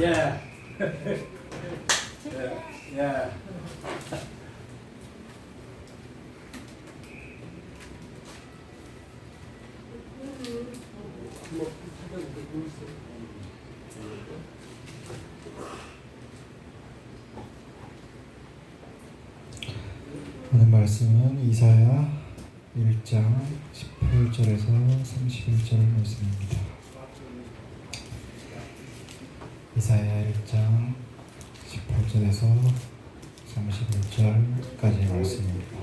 예. 예. 예. 오늘 말씀은 이사야 1장 18절에서 31절 말씀입니다. 이사야 1장 18절에서 31절까지 말씀입니다.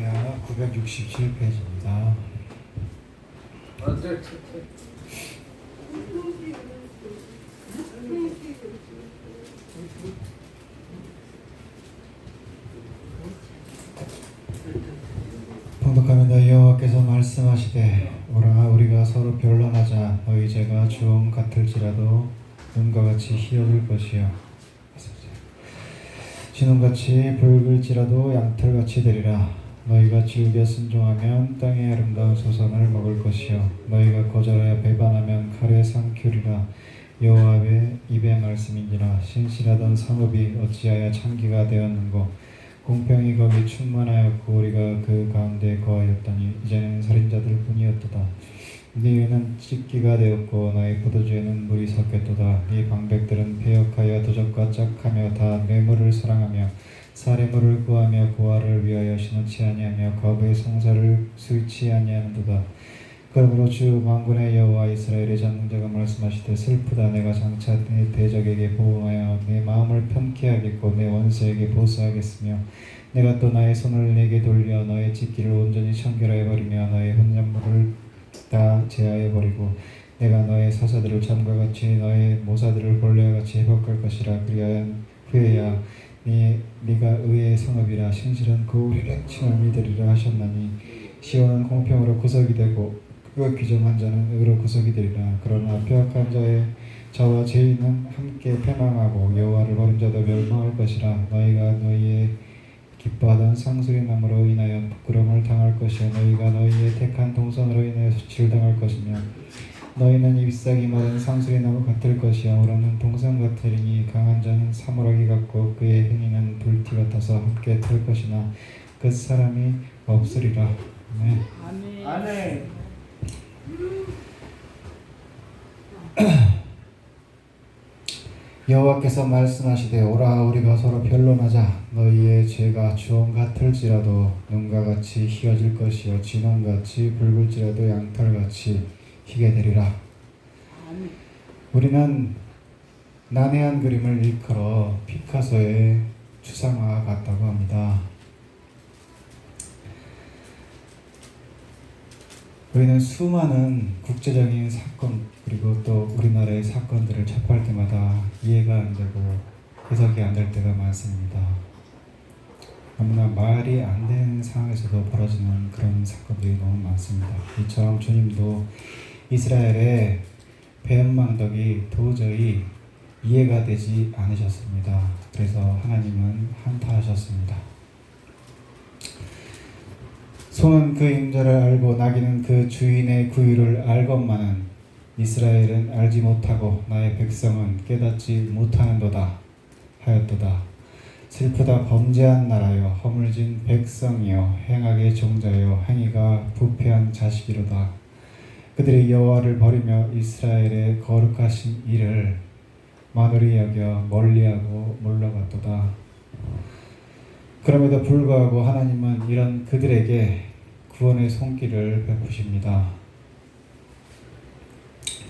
야 967페이지입니다. 어, 저, 저, 저. 봉독하면 너 여호와께서 말씀하시되 오라 우리가 서로 변론하자. 너희 죄가 주홍 같을지라도 눈과 같이 희어질 것이요 진홍같이 붉을지라도 양털같이 되리라. 너희가 즐겨 순종하면 땅의 아름다운 소산을 먹을 것이요. 너희가 거절하여 배반하면 칼에 삼키리라. 여호와의 입의 말씀인지라. 신실하던 상업이 어찌하여 창기가 되었는고 공평이 거기 충만하였고 우리가 그 가운데 거하였더니 이제는 살인자들 뿐이었도다. 네 위는 찢기가 되었고 너희 포도주에는 물이 섞였도다. 네 방백들은 배역하여 도적과 짝하며 다 뇌물을 사랑하며 사례물을 구하며 고아를 위하여 신원치 아니하며 거부의 성사를 수치 아니하는도다. 그러므로 주 만군의 여호와 이스라엘의 전능자가 말씀하시되 슬프다. 내가 장차 내 대적에게 보응하여 내 마음을 편케 하겠고 내 원수에게 보수하겠으며 내가 또 나의 손을 내게 돌려 너의 찢기를 온전히 청결하여 버리며 너의 혼잣물을 다 제하여 버리고 내가 너의 사사들을 잠과 같이 너의 모사들을 본래와 같이 회복할 것이라 그리하여 후에야 네 네가 의의 성읍이라 신실한 고우리라 칭함이 되리라 하셨나니 시온은 공평으로 구석이 되고 그가 규정한 자는 의로 구속이 되리라. 그러나 폐악한 자의 자와 죄인은 함께 패망하고 여호와를 버린 자도 멸망할 것이라. 너희가 너희의 기뻐하던 상수리 나무로 인하여 부끄러움을 당할 것이요 너희가 너희의 택한 동선으로 인하여 수치를 당할 것이며 너희는 잎사귀 마른 상수리 나무 같을 것이요 우로는 동산 같으리니 강한 자는 사물하기 같고 그의 행위는 불티 같아서 함께 탈 것이나 그 사람이 없으리라. 네. 아멘. 아멘. 여호와께서 말씀하시되 오라 우리가 서로 변론하자. 너희의 죄가 주홍 같을지라도 눈과 같이 희어질 것이요. 진홍같이 붉을지라도 양털같이 희게 되리라. 우리는 난해한 그림을 일컬어 피카소의 추상화 같다고 합니다 우리는 수많은 국제적인 사건 그리고 또 우리나라의 사건들을 접할 때마다 이해가 안 되고 해석이 안 될 때가 많습니다. 너무나 말이 안 되는 상황에서도 벌어지는 그런 사건들이 너무 많습니다. 이처럼 주님도 이스라엘의 배은망덕이 도저히 이해가 되지 않으셨습니다. 그래서 하나님은 한타하셨습니다. 소는 그 임자를 알고 나귀는 그 주인의 구유를 알건만은 이스라엘은 알지 못하고 나의 백성은 깨닫지 못하는도다 하였도다. 슬프다 범죄한 나라여 허물진 백성이여 행악의 종자여 행위가 부패한 자식이로다. 그들이 여호와를 버리며 이스라엘의 거룩하신 일을 만홀히 여겨 멀리하고 물러갔도다. 그럼에도 불구하고 하나님은 이런 그들에게 구원의 손길을 베푸십니다.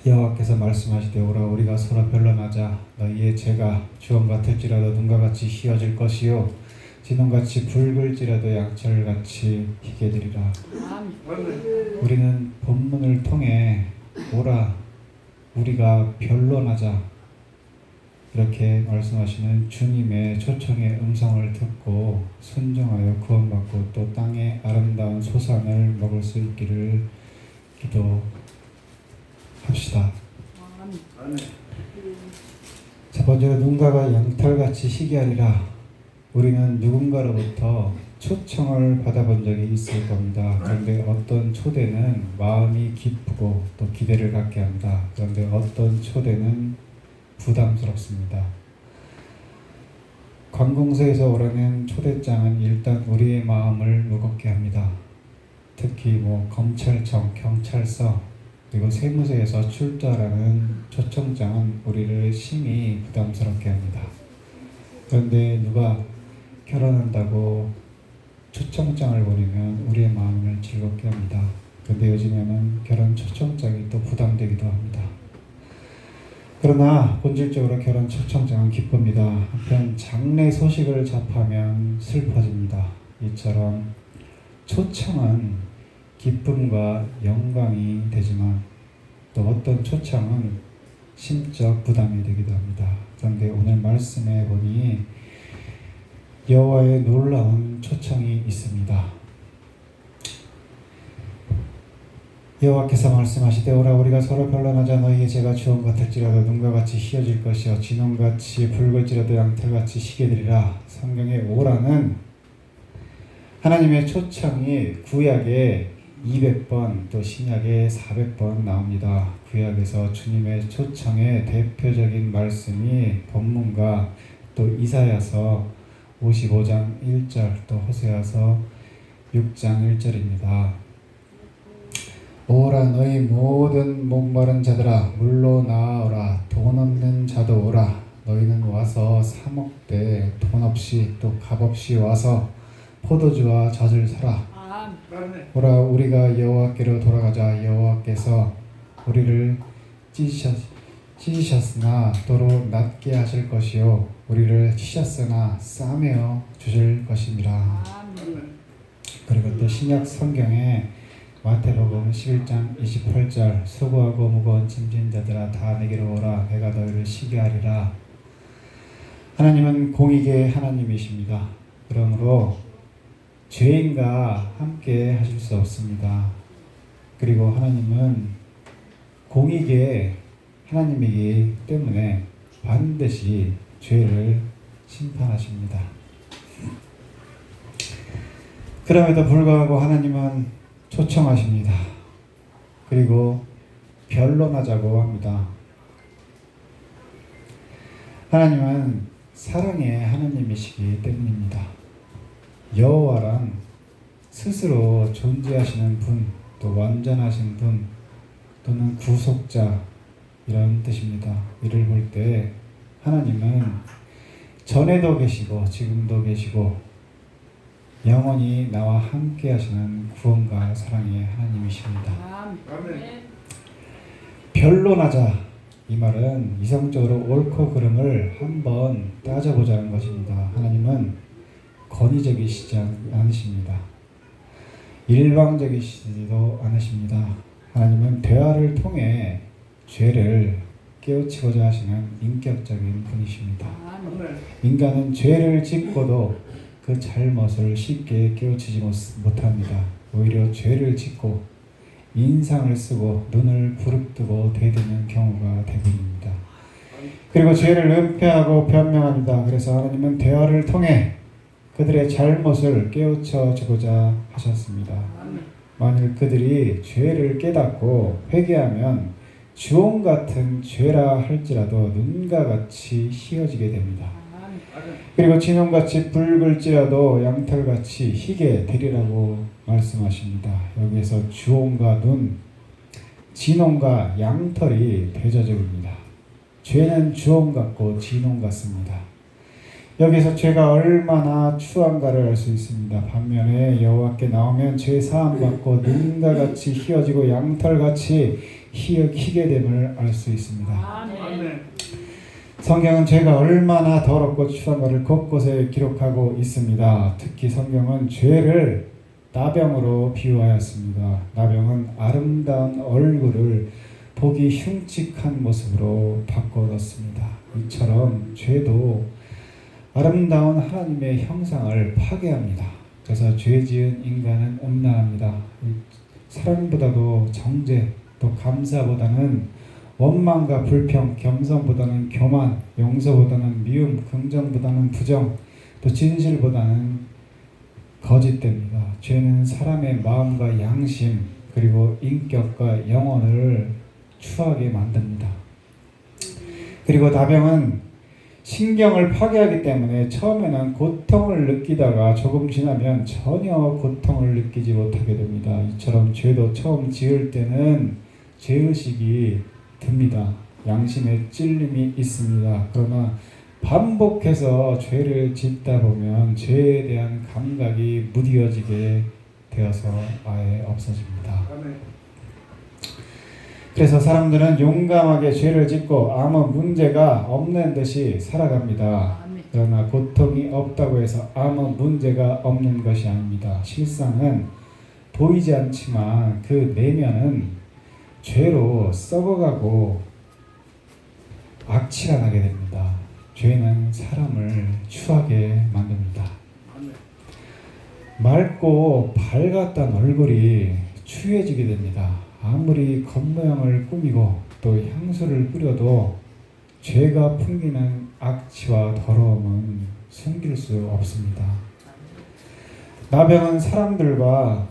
여호와께서 말씀하시되 오라 우리가 서로 변론하자 너희의 죄가 주홍 같을지라도 눈과 같이 희어질 것이요 진홍같이 붉을지라도 양철같이 희게 되리라. 우리는 본문을 통해 오라 우리가 변론하자 이렇게 말씀하시는 주님의 초청의 음성을 듣고 순종하여 구원받고 또 땅의 아름다운 소산을 먹을 수 있기를 기도합시다. 첫 번째로 눈가가 양털같이 희게 하리라. 우리는 누군가로부터 초청을 받아본 적이 있을 겁니다. 그런데 어떤 초대는 마음이 기쁘고 또 기대를 갖게 합니다. 그런데 어떤 초대는 부담스럽습니다. 관공서에서 오라는 초대장은 일단 우리의 마음을 무겁게 합니다. 특히 뭐 검찰청, 경찰서 그리고 세무서에서 출자라는 초청장은 우리를 심히 부담스럽게 합니다. 그런데 누가 결혼한다고 초청장을 보내면 우리의 마음을 즐겁게 합니다. 그런데 요즘에는 결혼 그러나 본질적으로 결혼 초청장은 기쁩니다. 한편 장래 소식을 접하면 슬퍼집니다. 이처럼 초청은 기쁨과 영광이 되지만 또 어떤 초청은 심적 부담이 되기도 합니다. 그런데 오늘 말씀에 보니 여호와의 놀라운 초청이 있습니다. 여호와께서 말씀하시되 오라 우리가 서로 변론하자 너희의 죄가 주홍 같을지라도 눈과 같이 희어질 것이요 진홍같이 붉을지라도 양털같이 시게 되리라 성경에 오라는 하나님의 초청이 구약에 200번 또 신약에 400번 나옵니다. 구약에서 주님의 초청의 대표적인 말씀이 본문과 또 이사야서 55장 1절 또 호세아서 6장 1절입니다. 오라 너희 모든 목마른 자들아 물로 나아오라. 돈 없는 자도 오라. 너희는 와서 사 먹되 돈 없이 또 값 없이 와서 포도주와 젖을 사라. 오라 우리가 여호와께로 돌아가자. 여호와께서 우리를 찢으셨, 찢으셨으나 도로 낮게 하실 것이요. 우리를 치셨으나 싸매어 주실 것입니다. 그리고 또 신약 성경에 마태복음 11장 28절 수고하고 무거운 짐진 자들아 다 내게로 오라. 내가 너희를 쉬게 하리라. 하나님은 공익의 하나님이십니다. 그러므로 죄인과 함께 하실 수 없습니다. 그리고 하나님은 공익의 하나님이기 때문에 반드시 죄를 심판하십니다. 그럼에도 불구하고 하나님은 초청하십니다. 그리고 변론하자고 합니다. 하나님은 사랑의 하나님이시기 때문입니다. 여호와란 스스로 존재하시는 분, 또 완전하신 분, 또는 구속자 이런 뜻입니다. 이를 볼 때 하나님은 전에도 계시고 지금도 계시고 영원히 나와 함께 하시는 구원과 사랑의 하나님이십니다. 아멘. 변론하자 이 말은 이성적으로 옳고 그름을 한번 따져보자는 것입니다. 하나님은 권위적이시지 않- 않으십니다. 일방적이시지도 않으십니다. 하나님은 대화를 통해 죄를 깨우치고자 하시는 인격적인 분이십니다. 인간은 죄를 짓고도 그 잘못을 쉽게 깨우치지 못- 못합니다. 오히려 죄를 짓고 인상을 쓰고 눈을 부릅뜨고 대드는 경우가 대부분입니다. 그리고 죄를 은폐하고 변명합니다. 그래서 하나님은 대화를 통해 그들의 잘못을 깨우쳐 주고자 하셨습니다. 만일 그들이 죄를 깨닫고 회개하면 주홍 같은 죄라 할지라도 눈과 같이 희어지게 됩니다. 그리고 진홍같이 붉을지라도 양털같이 희게 되리라고 말씀하십니다. 여기에서 주홍과 눈, 진홍과 양털이 대조적입니다. 죄는 주홍 같고 진홍 같습니다. 여기서 죄가 얼마나 추한가를 알 수 있습니다. 반면에 여호와께 나오면 죄 사함 받고 눈과 같이 희어지고 양털같이 희게 됨을 알 수 있습니다. 아멘. 성경은 죄가 얼마나 더럽고 추한가를 곳곳에 기록하고 있습니다. 특히 성경은 죄를 나병으로 비유하였습니다. 나병은 아름다운 얼굴을 보기 흉측한 모습으로 바꿔놓습니다. 이처럼 죄도 아름다운 하나님의 형상을 파괴합니다. 그래서 죄 지은 인간은 음란합니다. 사랑보다도 정죄, 또 감사보다는 원망과 불평, 겸손보다는 교만, 용서보다는 미움, 긍정보다는 부정, 또 진실보다는 거짓됩니다. 죄는 사람의 마음과 양심 그리고 인격과 영혼을 추하게 만듭니다. 그리고 나병은 신경을 파괴하기 때문에 처음에는 고통을 느끼다가 조금 지나면 전혀 고통을 느끼지 못하게 됩니다. 이처럼 죄도 처음 지을 때는 죄의식이 듭니다. 양심의 찔림이 있습니다. 그러나 반복해서 죄를 짓다 보면 죄에 대한 감각이 무뎌지게 되어서 아예 없어집니다. 그래서 사람들은 용감하게 죄를 짓고 아무 문제가 없는 듯이 살아갑니다. 그러나 고통이 없다고 해서 아무 문제가 없는 것이 아닙니다. 실상은 보이지 않지만 그 내면은 죄로 썩어가고 악취가 나게 됩니다. 죄는 사람을 추하게 만듭니다. 맑고 밝았던 얼굴이 추해지게 됩니다. 아무리 겉모양을 꾸미고 또 향수를 뿌려도 죄가 풍기는 악취와 더러움은 숨길 수 없습니다. 나병은 사람들과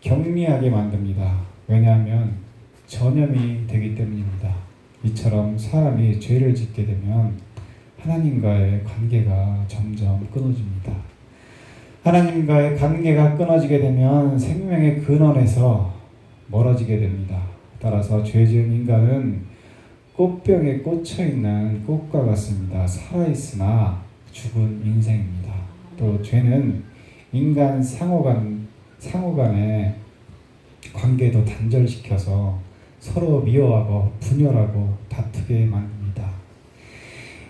격리하게 만듭니다. 왜냐하면 전염이 되기 때문입니다. 이처럼 사람이 죄를 짓게 되면 하나님과의 관계가 점점 끊어집니다. 하나님과의 관계가 끊어지게 되면 생명의 근원에서 멀어지게 됩니다. 따라서 죄 지은 인간은 꽃병에 꽂혀 있는 꽃과 같습니다. 살아있으나 죽은 인생입니다. 또 죄는 인간 상호간 상호간의 관계도 단절시켜서 서로 미워하고 분열하고 다투게 만듭니다.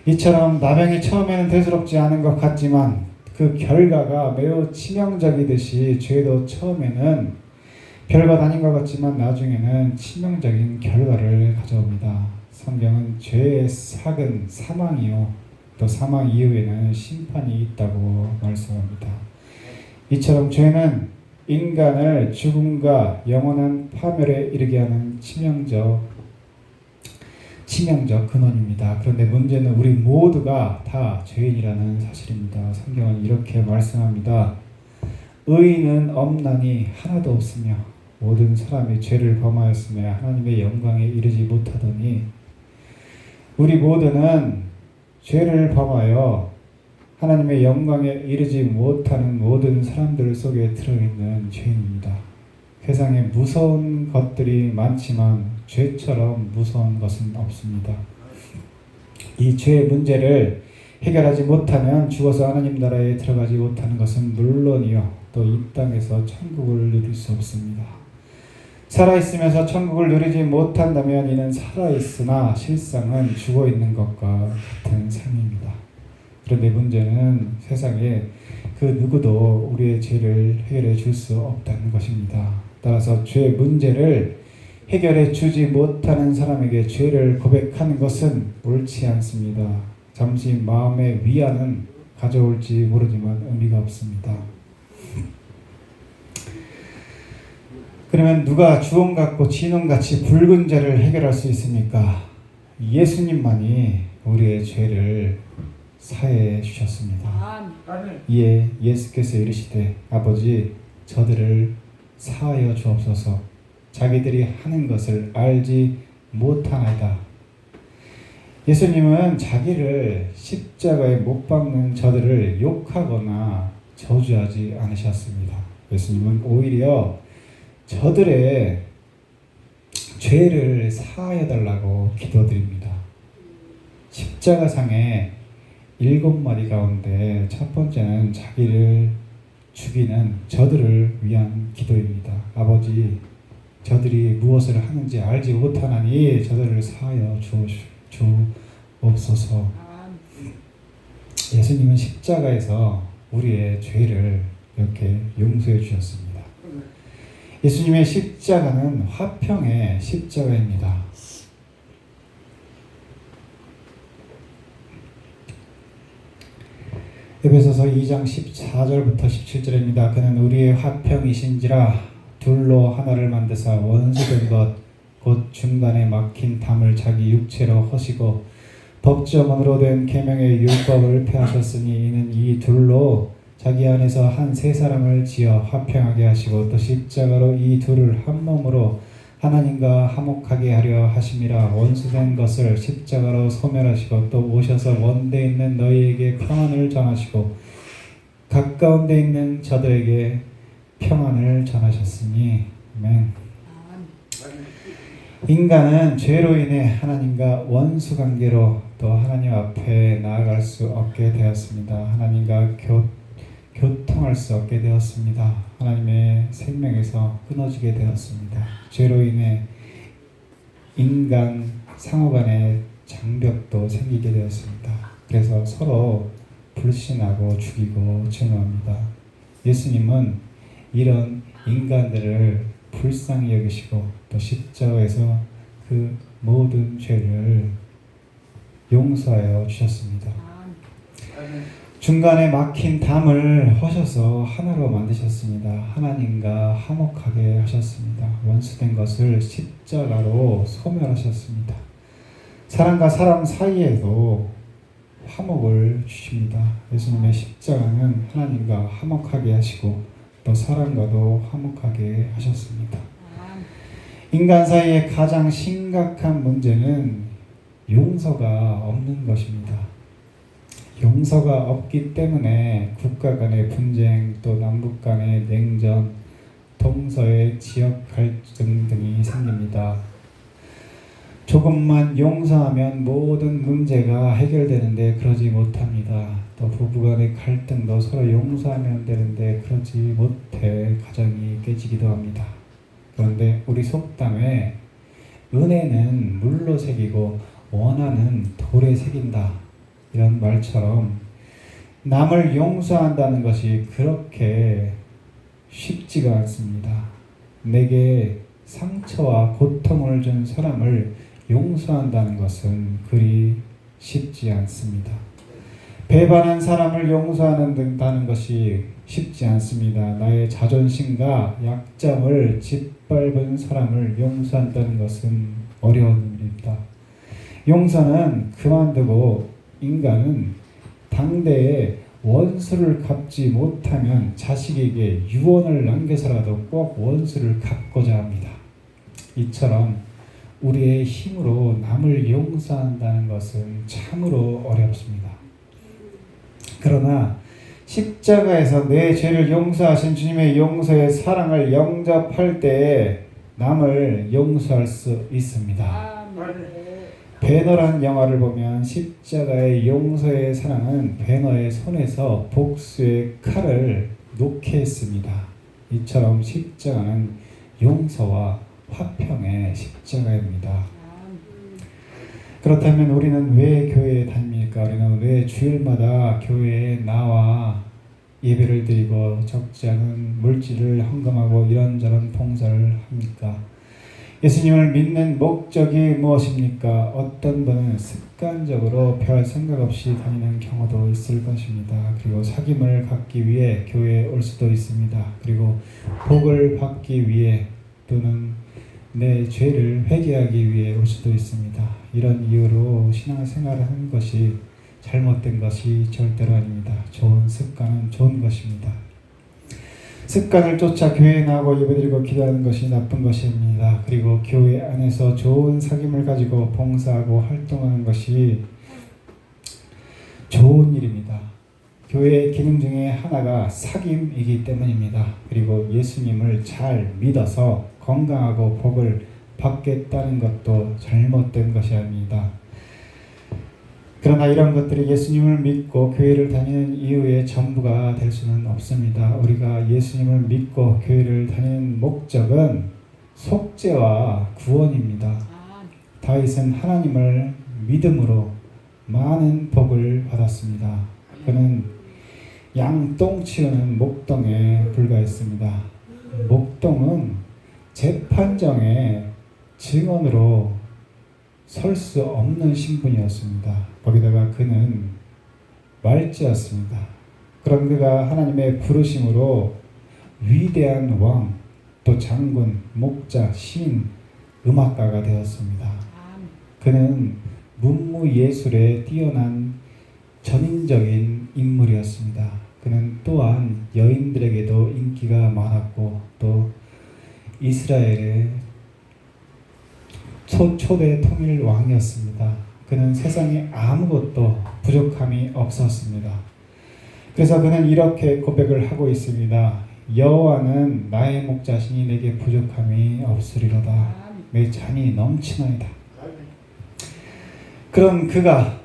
이처럼 나병이 처음에는 대수롭지 않은 것 같지만 그 결과가 매우 치명적이듯이 죄도 처음에는 별것 아닌 것 같지만 나중에는 치명적인 결과를 가져옵니다. 성경은 죄의 삭은 사망이요 또 사망 이후에는 심판이 있다고 말씀합니다. 이처럼 죄는 인간을 죽음과 영원한 파멸에 이르게 하는 치명적 치명적 근원입니다. 그런데 문제는 우리 모두가 다 죄인이라는 사실입니다. 성경은 이렇게 말씀합니다. 의인은 없나니 하나도 없으며 모든 사람이 죄를 범하였으며 하나님의 영광에 이르지 못하더니 우리 모두는 죄를 범하여 하나님의 영광에 이르지 못하는 모든 사람들 속에 들어있는 죄인입니다. 세상에 무서운 것들이 많지만 죄처럼 무서운 것은 없습니다. 이 죄의 문제를 해결하지 못하면 죽어서 하나님 나라에 들어가지 못하는 것은 물론이요 또 이 땅에서 천국을 누릴 수 없습니다. 살아있으면서 천국을 누리지 못한다면 이는 살아있으나 실상은 죽어 있는 것과 같은 삶입니다. 그런데 문제는 세상에 그 누구도 우리의 죄를 해결해 줄 수 없다는 것입니다. 따라서 죄 문제를 해결해 주지 못하는 사람에게 죄를 고백하는 것은 옳지 않습니다. 잠시 마음의 위안은 가져올지 모르지만 의미가 없습니다. 그러면 누가 주홍 같고 진홍 같이 붉은 죄를 해결할 수 있습니까? 예수님만이 우리의 죄를 사해 주셨습니다. 아멘. 이에 예수께서 이르시되 아버지 저들을 사하여 주옵소서 자기들이 하는 것을 알지 못하나이다. 예수님은 자기를 십자가에 못 박는 저들을 욕하거나 저주하지 않으셨습니다. 예수님은 오히려 저들의 죄를 사하여 달라고 기도드립니다. 십자가상에 일곱 마디 가운데 첫 번째는 자기를 죽이는 저들을 위한 기도입니다. 아버지, 저들이 무엇을 하는지 알지 못하나니 저들을 사하여 주옵소서. 예수님은 십자가에서 우리의 죄를 이렇게 용서해 주셨습니다. 예수님의 십자가는 화평의 십자가입니다. 에베소서 2장 14절부터 17절입니다. 그는 우리의 화평이신지라 둘로 하나를 만드사 원수된 것 곧 중간에 막힌 담을 자기 육체로 허시고 법조문으로 된 계명의 율법을 폐하셨으니 이는 이 둘로 자기 안에서 한 세 사람을 지어 화평하게 하시고 또 십자가로 이 둘을 한 몸으로 하나님과 화목하게 하려 하심이라 원수된 것을 십자가로 소멸하시고 또 오셔서 원대 있는 너희에게 평안을 전하시고 가까운 데 있는 저들에게 평안을 전하셨으니 아멘. 인간은 죄로 인해 하나님과 원수 관계로 또 하나님 앞에 나아갈 수 없게 되었습니다. 하나님과 교, 교통할 수 없게 되었습니다. 하나님의 생명에서 끊어지게 되었습니다. 죄로 인해 인간 상호 간의 장벽도 생기게 되었습니다. 그래서 서로 불신하고 죽이고 증오합니다. 예수님은 이런 인간들을 불쌍히 여기시고 또 십자가에서 그 모든 죄를 용서하여 주셨습니다. 중간에 막힌 담을 허셔서 하나로 만드셨습니다. 하나님과 화목하게 하셨습니다. 원수된 것을 십자가로 소멸하셨습니다. 사람과 사람 사이에도 화목을 주십니다. 예수님의 십자가는 하나님과 화목하게 하시고 또 사람과도 화목하게 하셨습니다. 인간 사이의 가장 심각한 문제는 용서가 없는 것입니다. 용서가 없기 때문에 국가 간의 분쟁 또 남북 간의 냉전, 동서의 지역 갈등 등이 생깁니다. 조금만 용서하면 모든 문제가 해결되는데 그러지 못합니다. 또 부부 간의 갈등도 서로 용서하면 되는데 그러지 못해 가정이 깨지기도 합니다. 그런데 우리 속담에 은혜는 물로 새기고 원하는 돌에 새긴다 이런 말처럼 남을 용서한다는 것이 그렇게 쉽지가 않습니다. 내게 상처와 고통을 준 사람을 용서한다는 것은 그리 쉽지 않습니다. 배반한 사람을 용서하는 것이 쉽지 않습니다. 나의 자존심과 약점을 짓밟은 사람을 용서한다는 것은 어려운 일입니다. 용서는 그만두고 인간은 당대에 원수를 갚지 못하면 자식에게 유언을 남겨서라도 꼭 원수를 갚고자 합니다. 이처럼 우리의 힘으로 남을 용서한다는 것은 참으로 어렵습니다. 그러나 십자가에서 내 죄를 용서하신 주님의 용서의 사랑을 영접할 때에 남을 용서할 수 있습니다. 아멘. 배너란 영화를 보면 십자가의 용서의 사랑은 배너의 손에서 복수의 칼을 놓게 했습니다. 이처럼 십자가는 용서와 화평의 십자가입니다. 그렇다면 우리는 왜 교회에 다닙니까? 우리는 왜 주일마다 교회에 나와 예배를 드리고 적지 않은 물질을 헌금하고 이런저런 봉사를 합니까? 예수님을 믿는 목적이 무엇입니까? 어떤 분은 습관적으로 별 생각 없이 다니는 경우도 있을 것입니다. 그리고 사귐을 갖기 위해 교회에 올 수도 있습니다. 그리고 복을 받기 위해 또는 내 죄를 회개하기 위해 올 수도 있습니다. 이런 이유로 신앙생활을 하는 것이 잘못된 것이 절대로 아닙니다. 좋은 습관은 좋은 것입니다. 습관을 쫓아 교회에 나오고 예배드리고 기도하는 것이 나쁜 것입니다. 그리고 교회 안에서 좋은 사귐을 가지고 봉사하고 활동하는 것이 좋은 일입니다. 교회의 기능 중에 하나가 사귐이기 때문입니다. 그리고 예수님을 잘 믿어서 건강하고 복을 받겠다는 것도 잘못된 것이 아닙니다. 그러나 이런 것들이 예수님을 믿고 교회를 다니는 이유의 전부가 될 수는 없습니다. 우리가 예수님을 믿고 교회를 다니는 목적은 속죄와 구원입니다. 아멘. 다윗은 하나님을 믿음으로 많은 복을 받았습니다. 그는 양똥 치우는 목동에 불과했습니다. 목동은 재판정의 증언으로 설 수 없는 신분이었습니다. 거기다가 그는 말지였습니다. 그런 그가 하나님의 부르심으로 위대한 왕, 또 장군, 목자, 시인, 음악가가 되었습니다. 그는 문무예술에 뛰어난 전인적인 인물이었습니다. 그는 또한 여인들에게도 인기가 많았고 또 이스라엘의 초, 초대 통일 왕이었습니다. 그는 세상에 아무것도 부족함이 없었습니다. 그래서 그는 이렇게 고백을 하고 있습니다. 여호와는 나의 목 자신이 내게 부족함이 없으리로다. 내 잔이 넘치나이다. 그런 그가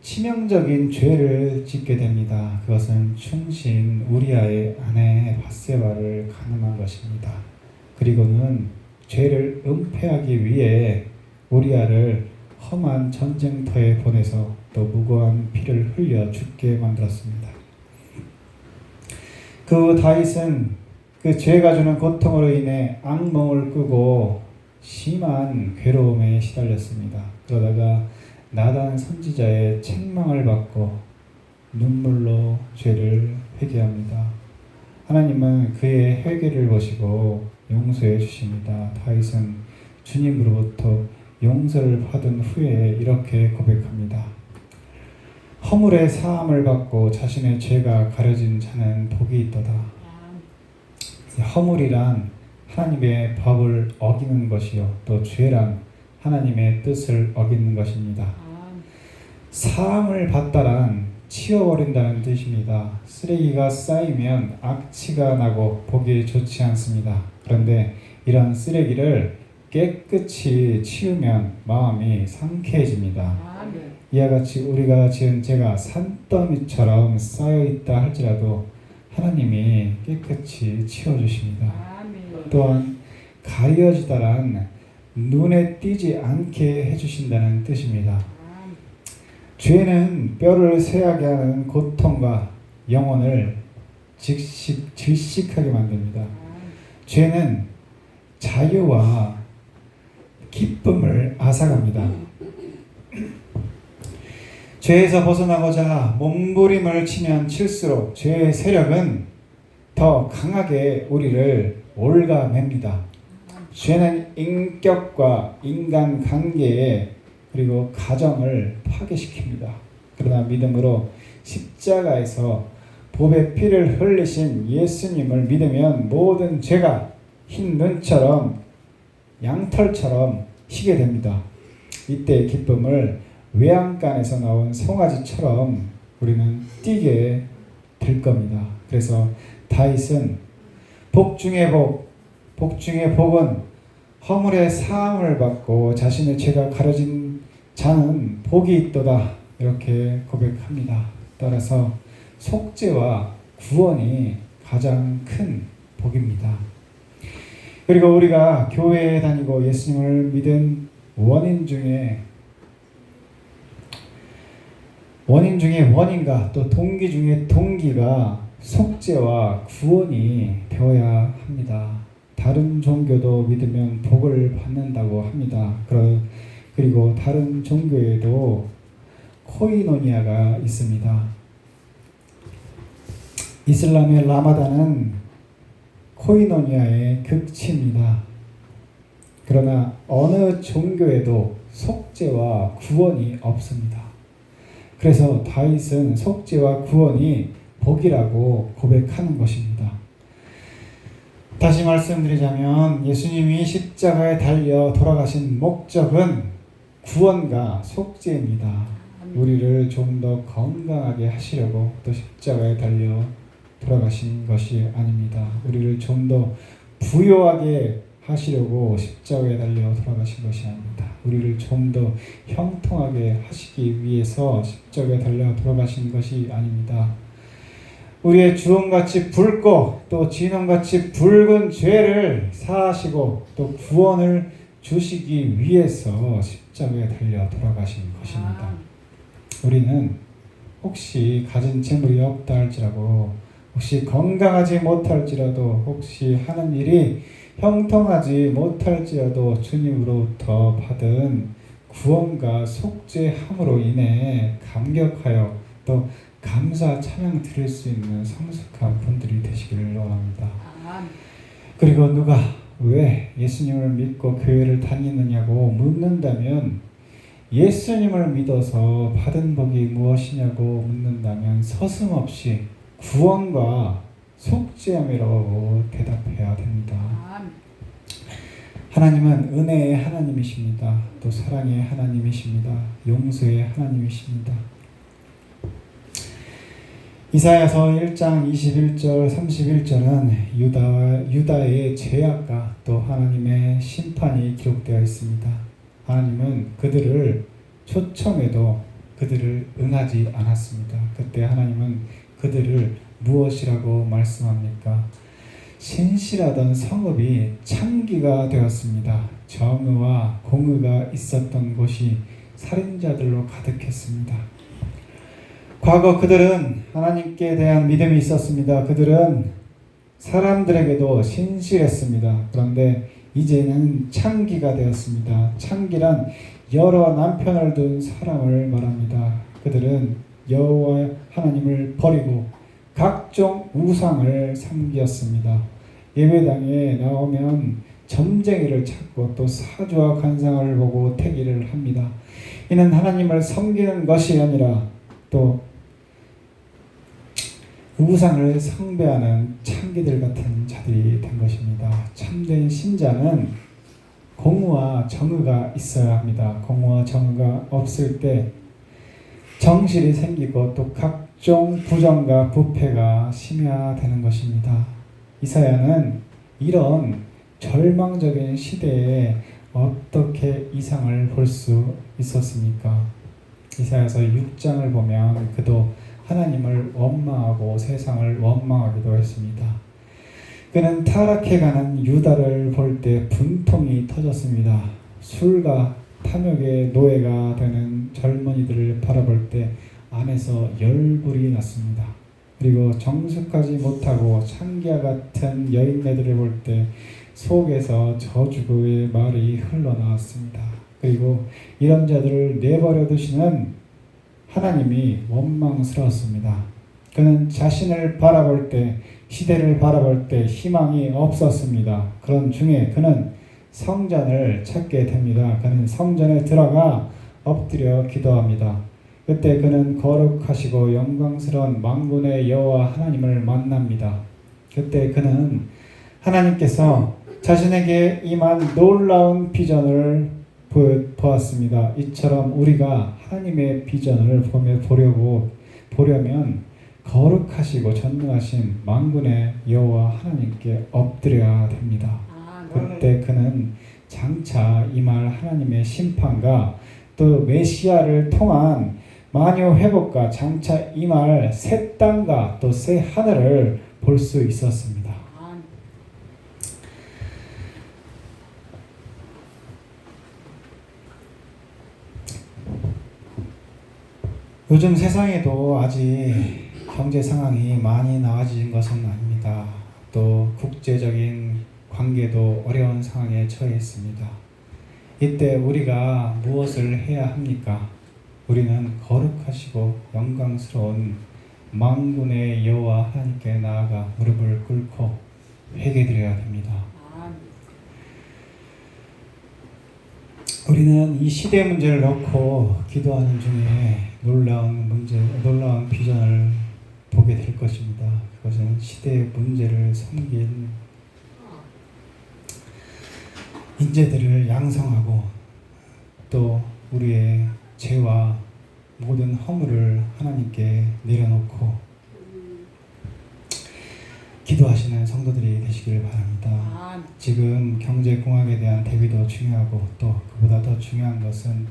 치명적인 죄를 짓게 됩니다. 그것은 충신 우리아의 아내 바세바를 가늠한 것입니다. 그리고는 죄를 은폐하기 위해 우리아를 험한 전쟁터에 보내서 또 무고한 피를 흘려 죽게 만들었습니다. 그 다윗은 그 죄가 주는 고통으로 인해 악몽을 꾸고 심한 괴로움에 시달렸습니다. 그러다가 나단 선지자의 책망을 받고 눈물로 죄를 회개합니다. 하나님은 그의 회개를 보시고 용서해 주십니다. 다윗은 주님으로부터 용서를 받은 후에 이렇게 고백합니다. 허물의 사함을 받고 자신의 죄가 가려진 자는 복이 있도다. 허물이란 하나님의 법을 어기는 것이요 또 죄란 하나님의 뜻을 어기는 것입니다. 사함을 받다란 치워버린다는 뜻입니다. 쓰레기가 쌓이면 악취가 나고 보기 좋지 않습니다. 그런데 이런 쓰레기를 깨끗이 치우면 마음이 상쾌해집니다. 이와 같이 우리가 지은 죄가 산더미처럼 쌓여 있다 할지라도 하나님이 깨끗이 치워주십니다. 또한 가려지다란 눈에 띄지 않게 해주신다는 뜻입니다. 죄는 뼈를 쇠하게 하는 고통과 영혼을 직식, 질식하게 만듭니다. 죄는 자유와 기쁨을 앗아갑니다. 죄에서 벗어나고자 몸부림을 치면 칠수록 죄의 세력은 더 강하게 우리를 올가맵니다. 죄는 인격과 인간 관계에 그리고 가정을 파괴시킵니다. 그러나 믿음으로 십자가에서 보배 피를 흘리신 예수님을 믿으면 모든 죄가 흰 눈처럼 양털처럼 희게 됩니다. 이때 기쁨을 외양간에서 나온 송아지처럼 우리는 뛰게 될 겁니다. 그래서 다윗은 복 중의 복, 복 중의 복은 허물의 사함을 받고 자신의 죄가 가려진 자는 복이 있도다 이렇게 고백합니다. 따라서 속죄와 구원이 가장 큰 복입니다. 그리고 우리가 교회에 다니고 예수님을 믿은 원인 중에 원인 중에 원인과 또 동기 중에 동기가 속죄와 구원이 되어야 합니다. 다른 종교도 믿으면 복을 받는다고 합니다. 그러- 그리고 다른 종교에도 코이노니아가 있습니다. 이슬람의 라마단은 코이노니아의 극치입니다. 그러나 어느 종교에도 속죄와 구원이 없습니다. 그래서 다윗은 속죄와 구원이 복이라고 고백하는 것입니다. 다시 말씀드리자면 예수님이 십자가에 달려 돌아가신 목적은 구원과 속죄입니다. 우리를 좀 더 건강하게 하시려고 또 십자가에 달려 돌아가신 것이 아닙니다. 우리를 좀 더 부요하게 하시려고 십자가에 달려 돌아가신 것이 아닙니다. 우리를 좀 더 형통하게 하시기 위해서 십자가에 달려 돌아가신 것이 아닙니다. 우리의 주홍같이 붉고 또 진홍같이 붉은 죄를 사하시고 또 구원을 주시기 위해서 십자가에 달려 돌아가신 것입니다. 아멘. 우리는 혹시 가진 재물이 없다 할지라도 혹시 건강하지 못할지라도 혹시 하는 일이 형통하지 못할지라도 주님으로부터 받은 구원과 속죄함으로 인해 감격하여 또 감사 찬양 드릴 수 있는 성숙한 분들이 되시기를 원합니다. 그리고 누가 왜 예수님을 믿고 교회를 다니느냐고 묻는다면 예수님을 믿어서 받은 복이 무엇이냐고 묻는다면 서슴없이 구원과 속죄함이라고 대답해야 됩니다. 하나님은 은혜의 하나님이십니다. 또 사랑의 하나님이십니다. 용서의 하나님이십니다. 이사야서 1장 21절 31절은 유다 유다의 죄악과 또 하나님의 심판이 기록되어 있습니다. 하나님은 그들을 초청해도 그들을 응하지 않았습니다. 그때 하나님은 그들을 무엇이라고 말씀합니까? 신실하던 성읍이 창기가 되었습니다. 정의와 공의가 있었던 곳이 살인자들로 가득했습니다. 과거 그들은 하나님께 대한 믿음이 있었습니다. 그들은 사람들에게도 신실했습니다. 그런데 이제는 창기가 되었습니다. 창기란 여러 남편을 둔 사람을 말합니다. 그들은 여호와 하나님을 버리고 각종 우상을 섬겼습니다. 예배당에 나오면 점쟁이를 찾고 또 사주와 관상을 보고 태기를 합니다. 이는 하나님을 섬기는 것이 아니라 또 우상을 숭배하는 창기들 같은 자들이 된 것입니다. 참된 신자는 공의와 정의가 있어야 합니다. 공의와 정의가 없을 때 정실이 생기고 또 각종 부정과 부패가 심화되는 것입니다. 이사야는 이런 절망적인 시대에 어떻게 이상을 볼 수 있었습니까? 이사야서 6장을 보면 그도 하나님을 원망하고 세상을 원망하기도 했습니다. 그는 타락해가는 유다를 볼 때 분통이 터졌습니다. 술과 탐욕의 노예가 되는 젊은이들을 바라볼 때 안에서 열불이 났습니다. 그리고 정숙하지 못하고 창기와 같은 여인네들을 볼 때 속에서 저주의 말이 흘러나왔습니다. 그리고 이런 자들을 내버려 두시는 하나님이 원망스러웠습니다. 그는 자신을 바라볼 때, 시대를 바라볼 때 희망이 없었습니다. 그런 중에 그는 성전을 찾게 됩니다. 그는 성전에 들어가 엎드려 기도합니다. 그때 그는 거룩하시고 영광스러운 망군의 여호와 하나님을 만납니다. 그때 그는 하나님께서 자신에게 임한 놀라운 비전을 보았습니다. 이처럼 우리가 하나님의 비전을 보며 보려고 보려면 거룩하시고 전능하신 만군의 여호와 하나님께 엎드려야 됩니다. 아멘. 그때 그는 장차 임할 하나님의 심판과 또 메시아를 통한 만유 회복과 장차 임할 새 땅과 또 새 하늘을 볼 수 있었습니다. 아멘. 요즘 세상에도 아직 경제 상황이 많이 나아진 것은 아닙니다. 또 국제적인 관계도 어려운 상황에 처해 있습니다. 이때 우리가 무엇을 해야 합니까? 우리는 거룩하시고 영광스러운 만군의 여호와 하나님께 나아가 무릎을 꿇고 회개드려야 됩니다. 우리는 이 시대 문제를 놓고 기도하는 중에 놀라운 문제, 놀라운 비전을 보게 될 것입니다. 그것은 시대의 문제를 섬긴 인재들을 양성하고 또 우리의 죄와 모든 허물을 하나님께 내려놓고 기도하시는 성도들이 되시기를 바랍니다. 지금 경제 공학에 대한 대비도 중요하고 또 그보다 더 중요한 것은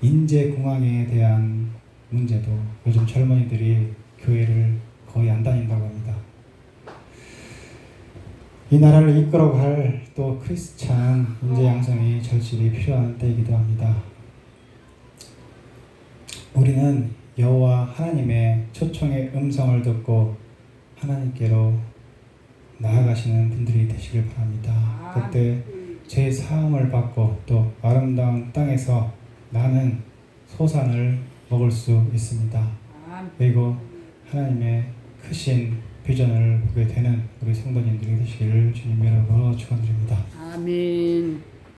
인재 공학에 대한 문제도 요즘 젊은이들이 교회를 거의 안 다닌다고 합니다. 이 나라를 이끌어갈 또 크리스찬 인재 양성이 절실히 필요한 때이기도 합니다. 우리는 여호와 하나님의 초청의 음성을 듣고 하나님께로 나아가시는 분들이 되시길 바랍니다. 그때 제 사함을 받고 또 아름다운 땅에서 나는 소산을 먹을 수 있습니다. 그리고 하나님의 크신 비전을 보게 되는 우리 성도님들이 되시기를 주님 이름으로 축원드립니다. 아멘.